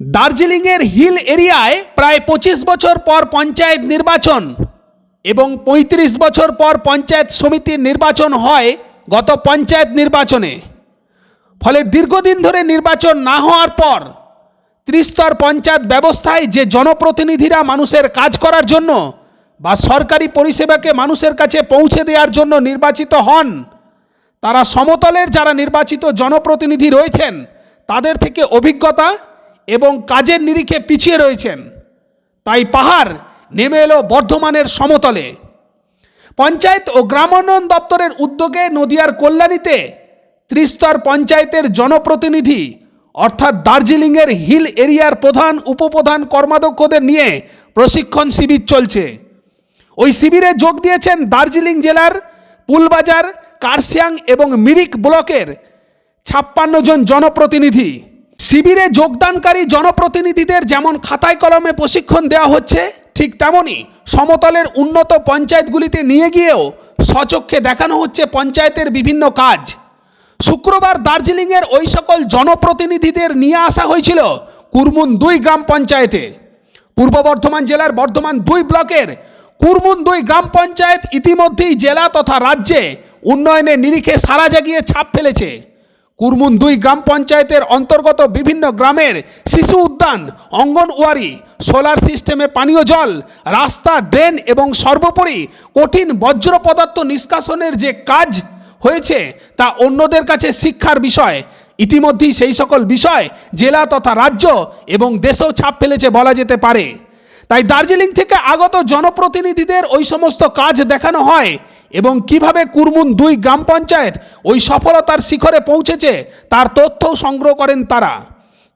দার্জিলিংয়ের হিল এরিয়ায় প্রায় পঁচিশ বছর পর পঞ্চায়েত নির্বাচন এবং ৩৫ বছর পর পঞ্চায়েত সমিতির নির্বাচন হয় গত পঞ্চায়েত নির্বাচনে। ফলে দীর্ঘদিন ধরে নির্বাচন না হওয়ার পর ত্রিস্তর পঞ্চায়েত ব্যবস্থায় যে জনপ্রতিনিধিরা মানুষের কাজ করার জন্য বা সরকারি পরিষেবাকে মানুষের কাছে পৌঁছে দেওয়ার জন্য নির্বাচিত হন, তারা সমতলের যারা নির্বাচিত জনপ্রতিনিধি রয়েছেন, তাদের থেকে অভিজ্ঞতা এবং কাজের নিরিখে পিছিয়ে রয়েছেন। তাই পাহাড় নেমে এলো বর্ধমানের সমতলে। পঞ্চায়েত ও গ্রামোন্নয়ন দপ্তরের উদ্যোগে নদিয়ার কল্যাণীতে ত্রিস্তর পঞ্চায়েতের জনপ্রতিনিধি, অর্থাৎ দার্জিলিংয়ের হিল এরিয়ার প্রধান উপপ্রধান কর্মাধ্যক্ষদের নিয়ে প্রশিক্ষণ শিবির চলছে। ওই শিবিরে যোগ দিয়েছেন দার্জিলিং জেলার পুলবাজার, কার্শিয়াং এবং মিরিক ব্লকের ছাপ্পান্ন জন জনপ্রতিনিধি। শিবিরে যোগদানকারী জনপ্রতিনিধিদের যেমন খাতায় কলমে প্রশিক্ষণ দেওয়া হচ্ছে, ঠিক তেমনই সমতলের উন্নত পঞ্চায়েতগুলিতে নিয়ে গিয়েও সচক্ষে দেখানো হচ্ছে পঞ্চায়েতের বিভিন্ন কাজ। শুক্রবার দার্জিলিংয়ের ওই সকল জনপ্রতিনিধিদের নিয়ে আসা হয়েছিল কুরমুন দুই গ্রাম পঞ্চায়েতে। পূর্ব বর্ধমান জেলার বর্ধমান দুই ব্লকের কুরমুন দুই গ্রাম পঞ্চায়েত ইতিমধ্যেই জেলা তথা রাজ্যে উন্নয়নের নিরিখে সারা জাগিয়ে ছাপ ফেলেছে। কুরমুন দুই গ্রাম পঞ্চায়েতের অন্তর্গত বিভিন্ন গ্রামের শিশু উদ্যান, অঙ্গনওয়াড়ি, সোলার সিস্টেমে পানীয় জল, রাস্তা, ড্রেন এবং সর্বোপরি কঠিন বজ্র পদার্থ নিষ্কাশনের যে কাজ হয়েছে তা অন্যদের কাছে শিক্ষার বিষয়। ইতিমধ্যেই সেই সকল বিষয় জেলা তথা রাজ্য এবং দেশেও ছাপ ফেলেছে বলা যেতে পারে। তাই দার্জিলিং থেকে আগত জনপ্রতিনিধিদের ওই সমস্ত কাজ দেখানো হয়। এবং কীভাবে কুরমুন দুই গ্রাম পঞ্চায়েত ওই সফলতার শিখরে পৌঁছেছে, তার তথ্যও সংগ্রহ করেন তারা।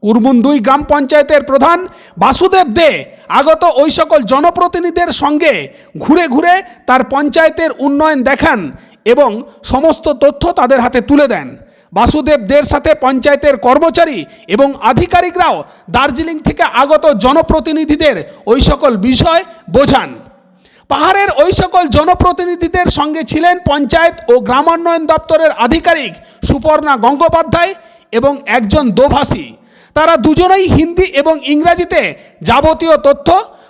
কুরমুন দুই গ্রাম পঞ্চায়েতের প্রধান বাসুদেব দে আগত ওই সকল জনপ্রতিনিধিদের সঙ্গে ঘুরে ঘুরে তার পঞ্চায়েতের উন্নয়ন দেখান এবং সমস্ত তথ্য তাদের হাতে তুলে দেন। বাসুদেব দের সাথে পঞ্চায়েতের কর্মচারী এবং আধিকারিকরাও দার্জিলিং থেকে আগত জনপ্রতিনিধিদের ওই সকল বিষয় বোঝান। পাহাড়ের ওই সকল জনপ্রতিনিধিদের সঙ্গে ছিলেন পঞ্চায়েত ও গ্রামোন্নয়ন দপ্তরের আধিকারিক সুপর্ণা গঙ্গোপাধ্যায় এবং একজন দোভাষী। তারা দুজনেই হিন্দি এবং ইংরাজিতে যাবতীয় তথ্য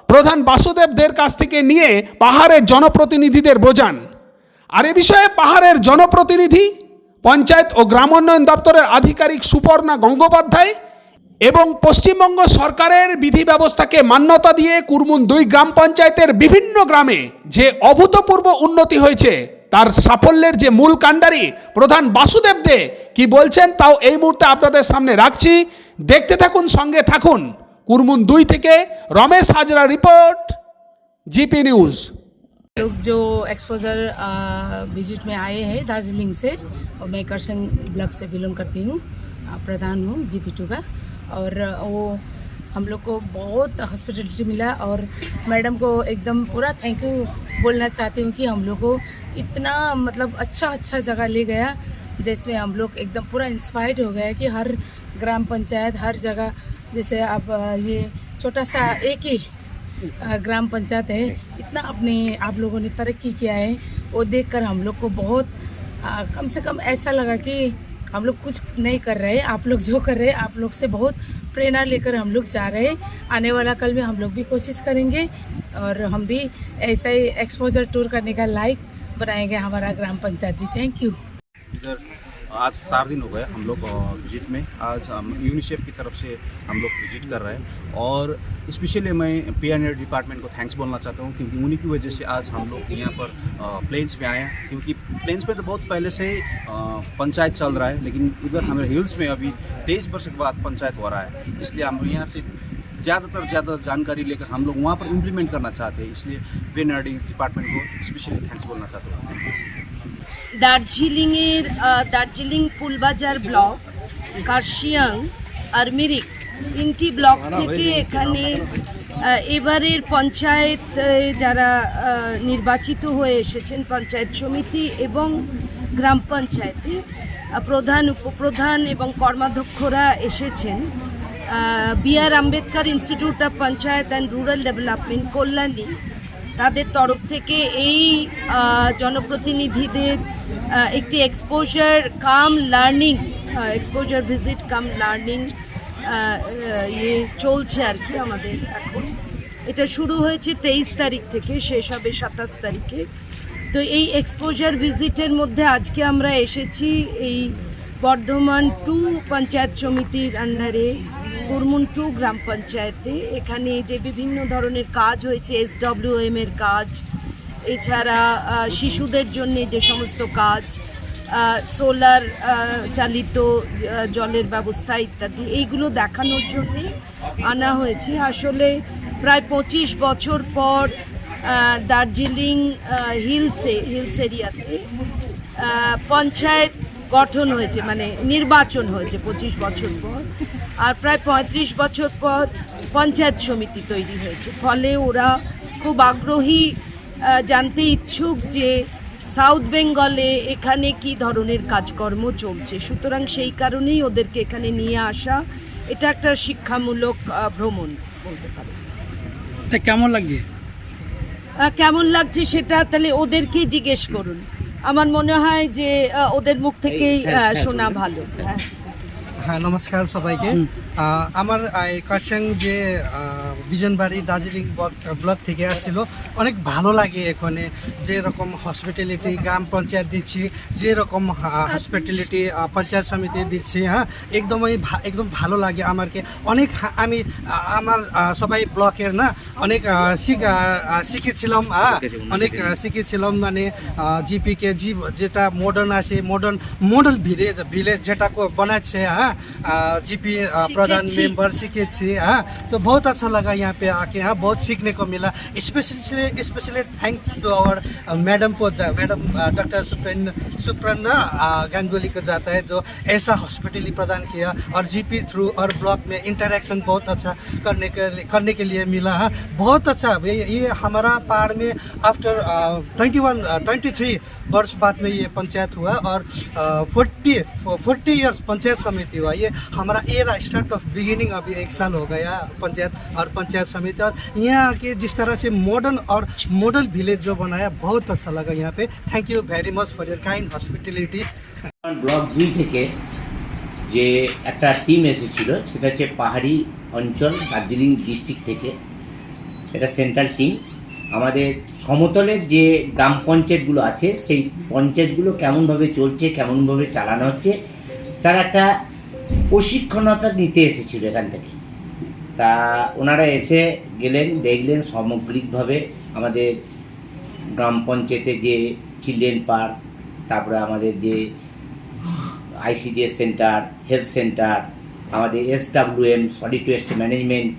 প্রধান বাসুদেবদের কাছ থেকে নিয়ে পাহাড়ের জনপ্রতিনিধিদের বোঝান। আর এ বিষয়ে পাহাড়ের জনপ্রতিনিধি, পঞ্চায়েত ও গ্রামোন্নয়ন দপ্তরের আধিকারিক সুপর্ণা গঙ্গোপাধ্যায় এবং পশ্চিমবঙ্গ সরকারের বিধি ব্যবস্থাকে মান্যতা দিয়ে কুরমুন দুই গ্রাম পঞ্চায়েতের বিভিন্ন গ্রামে যে অভূতপূর্ব উন্নতি হয়েছে তার সাফল্যের যে মূল কাণ্ডারি প্রধান বাসুদেব দে কি বলছেন তাও এই মুহূর্তে আপনাদের সামনে রাখছি দেখতে থাকুন সঙ্গে থাকুন কুরমুন দুই থেকে Ramesh Hazra report GP news लोग जो एक्सपोजर विजिट में आए हैं दार्जिलिंग से और मैं करसन ब्लॉक से बिलोंग करती हूँ अ, प्रधान हूँ जी का और वो हम लोग को बहुत हॉस्पिटलिटी मिला और मैडम को एकदम पूरा थैंक यू बोलना चाहती हूँ कि हम लोग को इतना मतलब अच्छा अच्छा जगह ले गया जिसमें हम लोग एकदम पूरा इंस्पायर्ड हो गया कि हर ग्राम पंचायत हर जगह जैसे अ, ये छोटा सा एक ही ग्राम पंचायत है इतना अपने आप लोगों ने तरक्की किया है वो देखकर हम लोग को बहुत अ, कम से कम ऐसा लगा कि हम लोग कुछ नहीं कर रहे, आप लोग जो कर रहे, आप लोग से बहुत प्रेरणा लेकर हम लोग जा रहे आने वाला कल में हम लोग भी कोशिश करेंगे और हम भी ऐसा ही एक्सपोजर टूर करने का लाइक बनाएँगे हमारा ग्राम पंचायत थैंक यू आज चार दिन हो गए हम लोग विज़िट में। आज हम यूनिसेफ की तरफ़ से हम लोग विज़िट कर रहे हैं। और स्पेशली मैं पी एन डिपार्टमेंट को थैंक्स बोलना चाहता हूँ, क्योंकि उन्हीं की वजह से आज हम लोग यहाँ पर प्लेन्स में आए हैं। क्योंकि प्लेन्स पे तो बहुत पहले से पंचायत चल रहा है, लेकिन उधर हमारे हिल्स में अभी तेईस वर्ष के बाद पंचायत हो रहा है। इसलिए हम यहाँ से ज़्यादातर ज़्यादा जानकारी लेकर हम लोग वहाँ पर इम्प्लीमेंट करना चाहते हैं। इसलिए पी डिपार्टमेंट को स्पेशली थैंक्स बोलना चाहता हूँ। দার্জিলিংয়ের দার্জিলিং ফুলবাজার ব্লক কার্শিয়াং আর মিরিক তিনটি ব্লক থেকে এখানে এবারের পঞ্চায়েত যারা নির্বাচিত হয়ে এসেছেন পঞ্চায়েত সমিতি এবং গ্রাম পঞ্চায়েতে প্রধান উপপ্রধান এবং কর্মাধ্যক্ষরা এসেছেন। B R Ambedkar Institute of Panchayat and Rural Development Kalyani তাদের তরফ থেকে এই জনপ্রতিনিধিদের একটি exposure cum learning exposure visit cum learning ইয়ে চলছে আর কি আমাদের এখন। এটা শুরু হয়েছে তেইশ তারিখ থেকে, শেষ হবে সাতাশ তারিখে। তো এই এক্সপোজার ভিজিটের মধ্যে আজকে আমরা এসেছি এই বর্ধমান টু পঞ্চায়েত সমিতির আন্ডারে কুরমুন টু গ্রাম পঞ্চায়েতে। এখানে যে বিভিন্ন ধরনের কাজ হয়েছে এস এম এর কাজ, এছাড়া শিশুদের জন্য যে সমস্ত কাজ সোলার চালিত জলের ব্যবস্থা ইত্যাদি, এইগুলো দেখানোর জন্যে আনা হয়েছে। আসলে প্রায় পঁচিশ বছর পর দার্জিলিং হিলসে, হিলস এরিয়াতে পঞ্চায়েত গঠন হয়েছে মানে নির্বাচন হয়েছে পঁচিশ বছর পর। আর প্রায় পঁয়ত্রিশ বছর পর পঞ্চায়েত সমিতি তৈরি হয়েছে। ফলে ওরা খুব আগ্রহী জানতে ইচ্ছুক যে সাউথ বেঙ্গলে এখানে কি ধরনের কাজকর্ম চলছে। সুতরাং সেই কারণেই ওদেরকে এখানে নিয়ে আসা এটা একটা শিক্ষামূলক ভ্রমণ বলতে পারে। কেমন লাগছে? কেমন লাগছে সেটা তাহলে ওদেরকেই জিজ্ঞেস করুন। আমার মনে হয় যে ওদের মুখ থেকেই শোনা ভালো। হ্যাঁ হ্যাঁ নমস্কার সবাইকে। আমার কাশাং যে বিজনবাড়ি দার্জিলিং ব্লক থেকে আসছিল, অনেক ভালো লাগে এখানে। যেরকম হসপিটালিটি গ্রাম পঞ্চায়েত দিচ্ছি, যেরকম হসপিটালিটি পঞ্চায়েত সমিতি দিচ্ছি হ্যাঁ একদমই একদম ভালো লাগে আমাকে অনেক আমি আমার সবাই ব্লকের না, অনেক শিখেছিলাম অনেক শিখেছিলাম মানে জিপিকে, জি, যেটা মডার্ন আছে মডার্ন মডার্ন ভিলেজ ভিলেজ যেটা বানাচ্ছে হ্যাঁ জিপি प्रधान सीखे छी। मेंबर सीखे छी हाँ तो बहुत अच्छा लगा यहाँ पे आके हाँ? बहुत सीखने को मिला। Specially specially thanks to our madam को जा मैडम डॉक्टर सुप्रन सुप्रन्ना गांगुली को जाता है जो ऐसा हॉस्पिटली प्रदान किया और जीपी थ्रू और ब्लॉक में इंटरेक्शन बहुत अच्छा करने के करने के लिए मिला हाँ? बहुत अच्छा। ये ये हमारा पहाड़ में after twenty one twenty three वर्ष बाद में ये पंचायत हुआ और फोर्टी फोर्टी इयर्स पंचायत समिति हुआ। ये हमारा era start ऑफ बिगिनिंग अभी एक साल हो गया पंचायत और पंचायत समिति और यहाँ के जिस तरह से मॉडर्न और मॉडल विलेज जो बनाया बहुत अच्छा लगा यहाँ पे thank you very much for your kind hospitality block দুই থেকে যে একটা টিম এসেছিল সেটা হচ্ছে পাহাড়ি অঞ্চল দার্জিলিং ডিস্ট্রিক্ট থেকে এটা সেন্ট্রাল টিম আমাদের সমতলের যে গ্রাম পঞ্চায়েতগুলো আছে সেই পঞ্চায়েতগুলো কেমনভাবে চলছে কেমনভাবে চালানো হচ্ছে তার একটা প্রশিক্ষণতা নিতে এসেছিল এখান থেকে। তা ওনারা এসে গেলেন, দেখলেন সামগ্রিকভাবে আমাদের গ্রাম পঞ্চায়েতে যে চিলড্রেন পার্ক, তারপরে আমাদের যে আইসিডিএস সেন্টার, হেলথ সেন্টার, আমাদের এসডাব্লিউএম, সলিড ওয়েস্ট ম্যানেজমেন্ট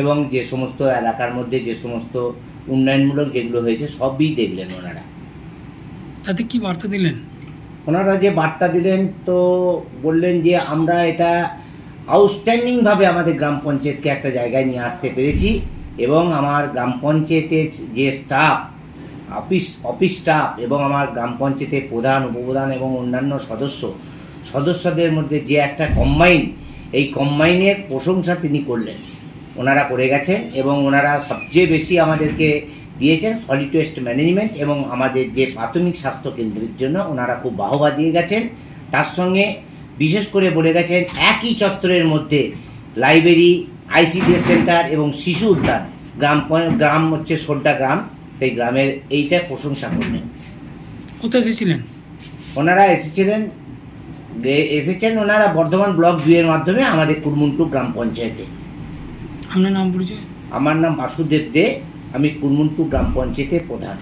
এবং যে সমস্ত এলাকার মধ্যে যে সমস্ত উন্নয়নমূলক যেগুলো হয়েছে, সবই দেখলেন ওনারা। তাতে কি বার্তা দিলেন? ওনারা যে বার্তা দিলেন তো বললেন যে আমরা এটা আউটস্ট্যান্ডিংভাবে আমাদের গ্রাম পঞ্চায়েতকে একটা জায়গায় নিয়ে আসতে পেরেছি এবং আমার গ্রাম পঞ্চায়েতের যে স্টাফ অফিস অফিস স্টাফ এবং আমার গ্রাম পঞ্চায়েতের প্রধান, উপপ্রধান এবং অন্যান্য সদস্য, সদস্যদের মধ্যে যে একটা কম্বাইন এই কম্বাইনের প্রশংসা তিনি করলেন। ওনারা করে গেছেন এবং ওনারা সবচেয়ে বেশি আমাদেরকে দিয়েছেন সলিড ওয়েস্ট ম্যানেজমেন্ট এবং আমাদের যে প্রাথমিক স্বাস্থ্য কেন্দ্রের জন্য ওনারা খুব বাহবা দিয়ে গেছেন। তার সঙ্গে বিশেষ করে বলে গেছেন একই চত্বরের মধ্যে লাইব্রেরি আইসিডিএস সেন্টার এবং শিশু উদ্যান। গ্রাম গ্রাম হচ্ছে সোড্ডা গ্রাম সেই গ্রামের এইটা প্রশংসা করলেন। কোথায় এসেছিলেন? ওনারা এসেছিলেন এসেছেন ওনারা বর্ধমান ব্লক দুইয়ের মাধ্যমে আমাদের কুরমুন্টু গ্রাম পঞ্চায়েতে। আপনার নাম পরিচয়? আমার নাম বাসুদেব দে আমি কুরমুন্টু গ্রাম পঞ্চায়েতের প্রধান।